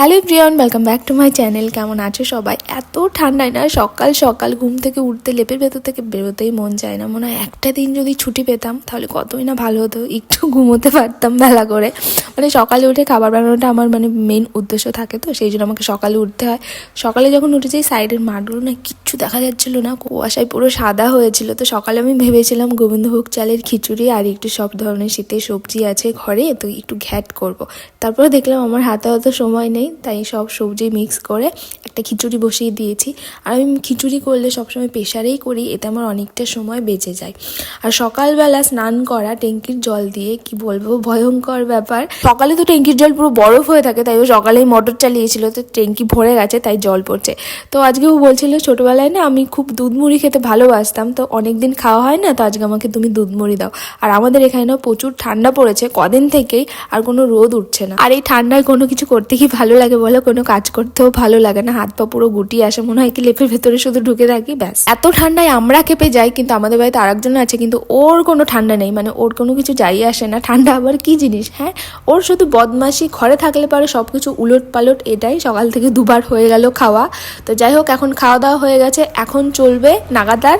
Hello প্রিয়ন welcome back to my channel কেমন আছো সবাই? এত ঠান্ডায় না, সকাল সকাল ঘুম থেকে উঠতে, লেপের ভেতর থেকে বেরোতেই মন চায় না। মনে হয় একটা দিন যদি ছুটি পেতাম, তাহলে কতই না ভালো হতো, একটু ঘুমোতে পারতাম বেলা করে। মানে সকালে উঠে খাবার বানানোটা আমার মানে মেন উদ্দেশ্য থাকে তো, সেই জন্য আমাকে সকালে উঠতে হয়। সকালে যখন উঠে যাই সাইডের মাঠগুলো না কিচ্ছু দেখা যাচ্ছিল না, কুয়াশায় পুরো সাদা হয়েছিল। তো সকালে আমি ভেবেছিলাম গোবিন্দভোগ চালের খিচুড়ি আর একটু সব ধরনের শীতের সবজি আছে ঘরে, তো একটু ঘ্যাট করব। তারপরে দেখলাম আমার হাতে অত সময় নেই তাই সব সবজি মিক্স করে একটা খিচুড়ি বসিয়ে দিয়েছি। আর আমি খিচুড়ি করলে সবসময় প্রেশারেই করি, এতে আমার অনেকটা সময় বেঁচে যায়। আর সকালবেলা স্নান করা ট্যাঙ্কির জল দিয়ে, কি বলব, ভয়ঙ্কর ব্যাপার। সকালে তো ট্যাঙ্কির জল পুরো বরফ হয়ে থাকে, তাই ও সকালেই মোটর চালিয়েছিল, তো ট্যাঙ্কি ভরে গেছে, তাই জল পড়ছে। তো আজকে ও বলছিল, ছোটবেলায় না আমি খুব দুধ মুড়ি খেতে ভালোবাসতাম, তো অনেক দিন খাওয়া হয় না, তো আজকে আমাকে তুমি দুধ মুড়ি দাও। আর আমাদের এখানে না প্রচুর ঠান্ডা পড়েছে, কদিন থেকেই আর কোনো রোদ উঠছে না। আর এই ঠান্ডায় কোনো কিছু করতে কি ভালো লাগে বলো কোনো কাজ করতেও ভালো লাগে না। হাত পা পুরো গুটিয়ে আসে, মনে হয় কি লেপের ভেতরে শুধু ঢুকে থাকি, ব্যাস। এত ঠান্ডায় আমরা কেঁপে যাই, কিন্তু আমাদের বাড়িতে আরেকজন আছে, কিন্তু ওর কোনো ঠান্ডা নেই। মানে ওর কোনো কিছু যাই আসে না। ঠান্ডা আবার কি জিনিস হ্যাঁ? ওর শুধু বদমাশি, ঘরে থাকলে পারে সব কিছু উলট পালট এটাই। সকাল থেকে দুবার হয়ে গেল খাওয়া। তো যাই হোক, এখন খাওয়া দাওয়া হয়ে গেছে। এখন চলবে নাগাদার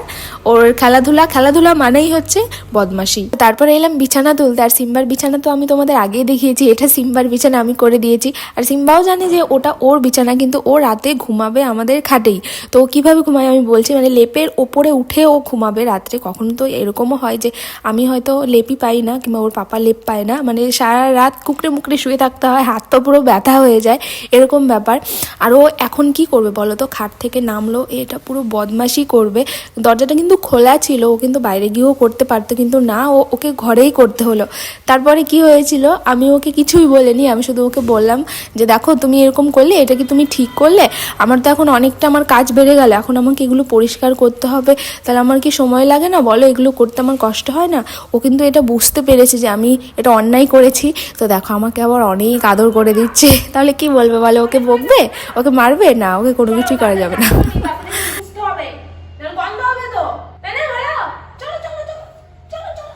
ওর খেলাধুলা। খেলাধুলা মানেই হচ্ছে বদমাশি। তারপরে এলাম বিছানা তুলতে। আর সিম্বার বিছানা তো আমি তোমাদের আগেই দেখিয়েছি। এটা সিম্বার বিছানা আমি করে দিয়েছি। আর সিম্বাও জানে যে ওটা ওর বিছানা, কিন্তু ও রাতে ঘুমাবে আমাদের খাটেই। তো কীভাবে ঘুমায় আমি বলছি মানে লেপের ওপরে উঠে ও ঘুমাবে রাত্রে। কখনো তো এরকমও হয় যে আমি হয়তো লেপই পাই না, কিংবা ওর পাপা লেপ পায় না। মানে সারা রাত কুকড়ে মুকড়ে শুয়ে থাকতে হয়, হাত তো পুরো ব্যথা হয়ে যায়, এরকম ব্যাপার। আর ও এখন কি করবে বলো তো? খাট থেকে নামলো এটা পুরো বদমাশি করবে। দরজাটা কিন্তু খোলা ছিল, ও কিন্তু বাইরে গিয়েও করতে পারতো, কিন্তু না, ও ওকে ঘরেই করতে হলো। তারপরে কি হয়েছিল? আমি ওকে কিছুই বলিনি, আমি শুধু ওকে বললাম যে দেখো তুমি এরকম করলে, এটা কি তুমি ঠিক করলে? আমার তো এখন অনেকটা আমার কাজ বেড়ে গেল, এখন আমাকে এগুলো পরিষ্কার করতে হবে। তাহলে আমার কি সময় লাগে না? বলো, এগুলো করতে আমার কষ্ট হয় না? ও কিন্তু এটা বুঝতে পেরেছে যে আমি এটা অন্যায় করেছি। তো দেখো, আমাকে আবার অনেক আদর করে দিচ্ছে। তাহলে কি বলবে বলে? ওকে বকবে? ওকে মারবে? না, ওকে কোনো কিছুই করা যাবে না বুঝতে হবে নাহলে বন্ধ হবে তো তাই না ভালো চলো চলো চলো চলো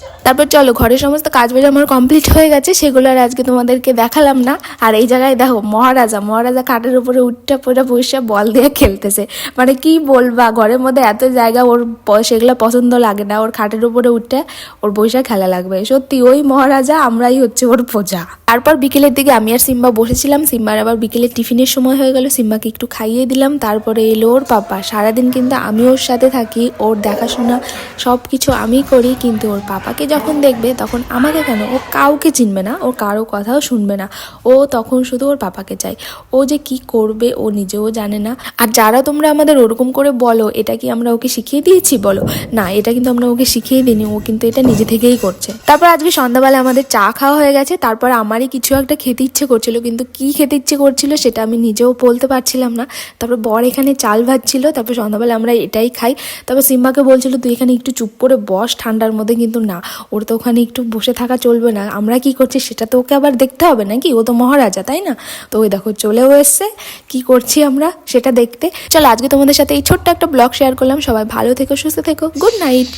চলো তারপর চলো, ঘরের সমস্ত কাজ বাজ আমার কমপ্লিট হয়ে গেছে, সেগুলো আর আজকে তোমাদেরকে দেখালাম না। আর এই জায়গায় দেখো, মহারাজা মহারাজা খাটের উপরে উঠটা পড়ে বসে বল দিয়ে খেলতেছে। মানে কি বলবা, ঘরের মধ্যে এত জায়গা, ওর সেগুলো পছন্দ লাগে না। ওর খাটের উপরে উঠতে ওর বসে খেলা লাগবে। সত্যি, ওই মহারাজা আমরাই হচ্ছে ওর প্রজা। তারপর বিকেলের দিকে আমি আর সিম্বা বসেছিলাম। সিম্বার আবার বিকেলের টিফিনের সময় হয়ে গেল। সিম্বাকে একটু খাইয়ে দিলাম। তারপরে এলো ওর পাপা। সারাদিন কিন্তু আমি ওর সাথে থাকি। ওর দেখাশোনা সব কিছু আমি করি, কিন্তু ওর পাপাকে যখন দেখবে, তখন আমাকে কেন? ও কাউকে চিনবে না, ও কারও কথাও শুনবে না। ও তখন শুধু ওর পাপাকে চাই ও যে কি করবে, ও নিজেও জানে না। আর যারা তোমরা আমাদের ওরকম করে বলো, এটা কি আমরা ওকে শিখিয়ে দিয়েছি বলো? না, এটা কিন্তু আমরা ওকে শিখিয়ে দিইনি, ও কিন্তু এটা নিজে থেকেই করছে। তারপর আজকে সন্ধ্যাবেলা আমাদের চা খাওয়া হয়ে গেছে, তারপর আমারই কিছু একটা খেতে ইচ্ছে করছিল, কিন্তু কি খেতে ইচ্ছে করছিল সেটা আমি নিজেও বলতে পারছিলাম না। তারপর বর এখানে চাল ভাজছিল, তারপর সন্ধ্যাবেলা আমরা এটাই খাই। তারপর সিম্বাকে বলছিল, তুই এখানে একটু চুপ করে বস, ঠান্ডার মধ্যে কিন্তু না। ওর তো ওখানে একটু বসে থাকা চলবে না, আমরা কি করছি সেটা তো ওকে আবার দেখতে হবে নাকি? ও তো মহারাজা, তাই না? তো ওই দেখো চলেও এসছে, কি করছি আমরা সেটা দেখতে। চলো আজকে তোমাদের সাথে এই ছোট্ট একটা ব্লগ শেয়ার করলাম, সবাই ভালো থেকো, সুস্থ থেকো গুড নাইট